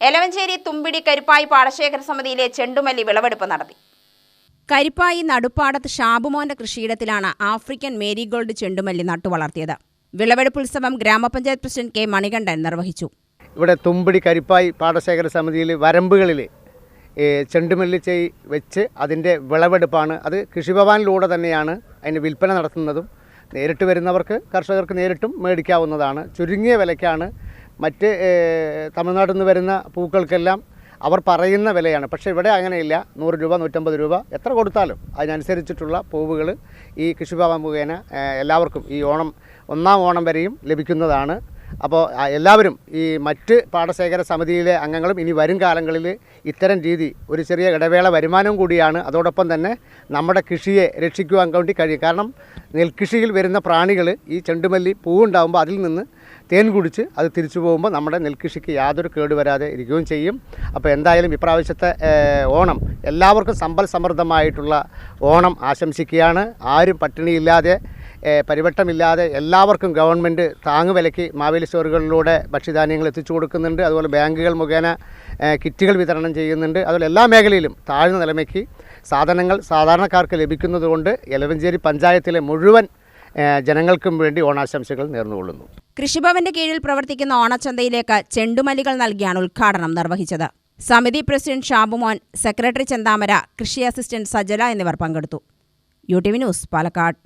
എലവഞ്ചേരി തുമ്പിടി കരിപ്പായി പാടശേഖര സമിതിയിലെ ചെണ്ടുമല്ലി വിളവെടുപ്പ് നടത്തി. കരിപ്പായി നടുപ്പാടത്ത് ഷാബുമോന്റെ കൃഷിയിടത്തിലാണ് ആഫ്രിക്കൻ മേരിഗോൾഡ് ചെണ്ടുമല്ലി നട്ടുവളർത്തിയത്. വിളവെടുപ്പ് ഉത്സവം ഗ്രാമപഞ്ചായത്ത് പ്രസിഡന്റ് കെ മണികണ്ഠൻ നിർവഹിച്ചു. ഇവിടെ തുമ്പിടി കരിപ്പായി പാടശേഖര സമിതിയിൽ വരമ്പുകളിൽ ചെണ്ടുമല്ലി ചെയ് വെച്ച് അതിന്റെ വിളവെടുപ്പാണ്. അത് കൃഷിഭവാനിലൂടെ തന്നെയാണ് അതിന് വിൽപ്പന നടത്തുന്നതും. നേരിട്ട് വരുന്നവർക്ക് കർഷകർക്ക് നേരിട്ടും മേടിക്കാവുന്നതാണ്. ചുരുങ്ങിയ വിലയ്ക്കാണ് മറ്റ് തമിഴ്നാട്ടിൽ നിന്ന് വരുന്ന പൂക്കൾക്കെല്ലാം അവർ പറയുന്ന വിലയാണ്. പക്ഷേ ഇവിടെ അങ്ങനെയില്ല. നൂറ് രൂപ നൂറ്റമ്പത് രൂപ എത്ര കൊടുത്താലും അതിനനുസരിച്ചിട്ടുള്ള പൂവുകൾ ഈ കൃഷിഭവൻ മുഖേന എല്ലാവർക്കും ഈ ഓണം ഒന്നാം ഓണം വരെയും ലഭിക്കുന്നതാണ്. അപ്പോൾ എല്ലാവരും ഈ മറ്റ് പാടശേഖര സമിതിയിലെ അംഗങ്ങളും ഇനി വരും കാലങ്ങളിൽ ഇത്തരം രീതി ഒരു ചെറിയ ഇടവേള വരുമാനവും കൂടിയാണ്. അതോടൊപ്പം തന്നെ നമ്മുടെ കൃഷിയെ രക്ഷിക്കുവാൻ വേണ്ടി കഴിയും. കാരണം നെൽകൃഷിയിൽ വരുന്ന പ്രാണികൾ ഈ ചെണ്ടുമല്ലി പൂവുണ്ടാകുമ്പോൾ അതിൽ നിന്ന് തേൻ കുടിച്ച് അത് തിരിച്ചു പോകുമ്പോൾ നമ്മുടെ നെൽകൃഷിക്ക് യാതൊരു കേടുവരാതെ ഇരിക്കുകയും ചെയ്യും. അപ്പോൾ എന്തായാലും ഇപ്രാവശ്യത്തെ ഓണം എല്ലാവർക്കും സമ്പൽ സമൃദ്ധമായിട്ടുള്ള ഓണം ആശംസിക്കുകയാണ്. ആരും പട്ടിണിയില്ലാതെ പരിവട്ടമില്ലാതെ എല്ലാവർക്കും ഗവൺമെന്റ് താങ്ങുവിലയ്ക്ക് മാവേലി സ്റ്റോറുകളിലൂടെ ഭക്ഷ്യധാന്യങ്ങൾ എത്തിച്ചു കൊടുക്കുന്നുണ്ട്. അതുപോലെ ബാങ്കുകൾ മുഖേന കിറ്റുകൾ വിതരണം ചെയ്യുന്നുണ്ട്. അതുപോലെ എല്ലാ മേഖലയിലും താഴ്ന്ന നിലമയ്ക്ക് സാധനങ്ങൾ സാധാരണക്കാർക്ക് ലഭിക്കുന്നതുകൊണ്ട് എലവഞ്ചേരി പഞ്ചായത്തിലെ മുഴുവൻ ജനങ്ങൾക്കും വേണ്ടി ഓണാശംസകൾ നേർന്നുകൊള്ളുന്നു. കൃഷിഭവന്റെ കീഴിൽ പ്രവർത്തിക്കുന്ന ഓണച്ചന്തയിലേക്ക് ചെണ്ടുമല്ലികൾ നൽകിയാണ് ഉദ്ഘാടനം നിർവഹിച്ചത്. സമിതി പ്രസിഡന്റ് ഷാബുമോൻ സെക്രട്ടറി ചെന്താമര കൃഷി അസിസ്റ്റന്റ് സജല എന്നിവർ പങ്കെടുത്തു. U T V news Palakkad.